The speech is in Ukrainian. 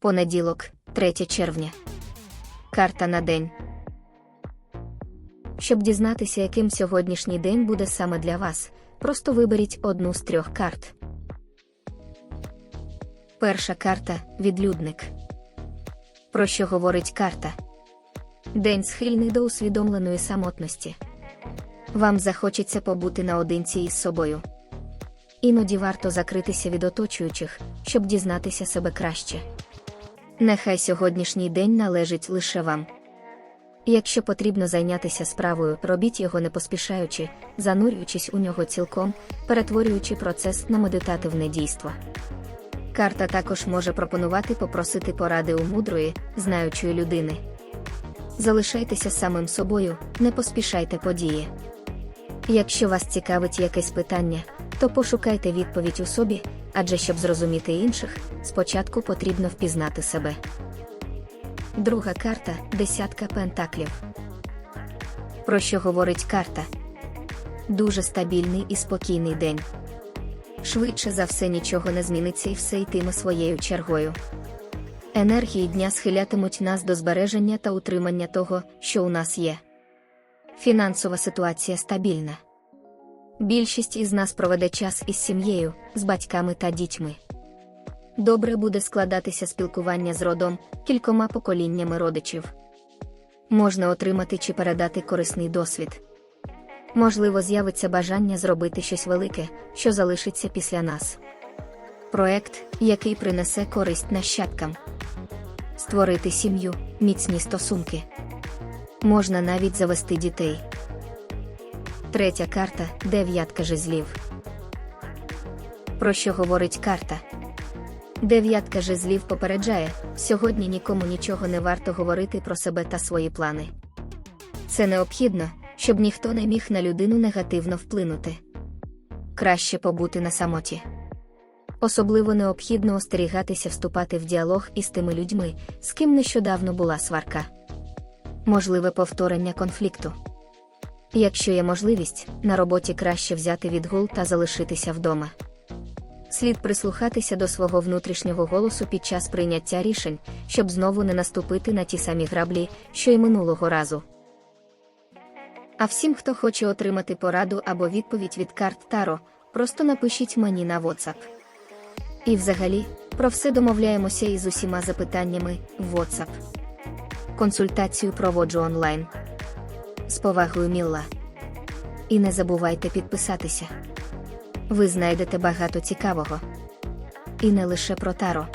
Понеділок, 3 червня. Карта на день. Щоб дізнатися, яким сьогоднішній день буде саме для вас, просто виберіть одну з трьох карт. Перша карта відлюдник. Про що говорить карта? День схильний до усвідомленої самотності. Вам захочеться побути наодинці із собою. Іноді варто закритися від оточуючих, щоб дізнатися себе краще. Нехай сьогоднішній день належить лише вам. Якщо потрібно зайнятися справою, робіть його не поспішаючи, занурюючись у нього цілком, перетворюючи процес на медитативне дійство. Карта також може пропонувати попросити поради у мудрої, знаючої людини. Залишайтеся самим собою, не поспішайте події. Якщо вас цікавить якесь питання, то пошукайте відповідь у собі, адже щоб зрозуміти інших, спочатку потрібно впізнати себе. Друга карта десятка пентаклів. Про що говорить карта? Дуже стабільний і спокійний день. Швидше за все нічого не зміниться і все йтиме своєю чергою. Енергії дня схилятимуть нас до збереження та утримання того, що у нас є. Фінансова ситуація стабільна. Більшість із нас проведе час із сім'єю, з батьками та дітьми. Добре буде складатися спілкування з родом, кількома поколіннями родичів. Можна отримати чи передати корисний досвід. Можливо, з'явиться бажання зробити щось велике, що залишиться після нас. Проект, який принесе користь нащадкам. Створити сім'ю, міцні стосунки. Можна навіть завести дітей. Третя карта дев'ятка жезлів. Про що говорить карта? Дев'ятка жезлів попереджає, сьогодні нікому нічого не варто говорити про себе та свої плани. Це необхідно, щоб ніхто не міг на людину негативно вплинути. Краще побути на самоті. Особливо необхідно остерігатися вступати в діалог із тими людьми, з ким нещодавно була сварка. Можливе повторення конфлікту. Якщо є можливість, на роботі краще взяти відгул та залишитися вдома. Слід прислухатися до свого внутрішнього голосу під час прийняття рішень, щоб знову не наступити на ті самі граблі, що й минулого разу. А всім, хто хоче отримати пораду або відповідь від карт Таро, просто напишіть мені на WhatsApp. І взагалі, про все домовляємося із усіма запитаннями в WhatsApp. Консультацію проводжу онлайн. З повагою Мілла. І не забувайте підписатися. Ви знайдете багато цікавого. І не лише про таро.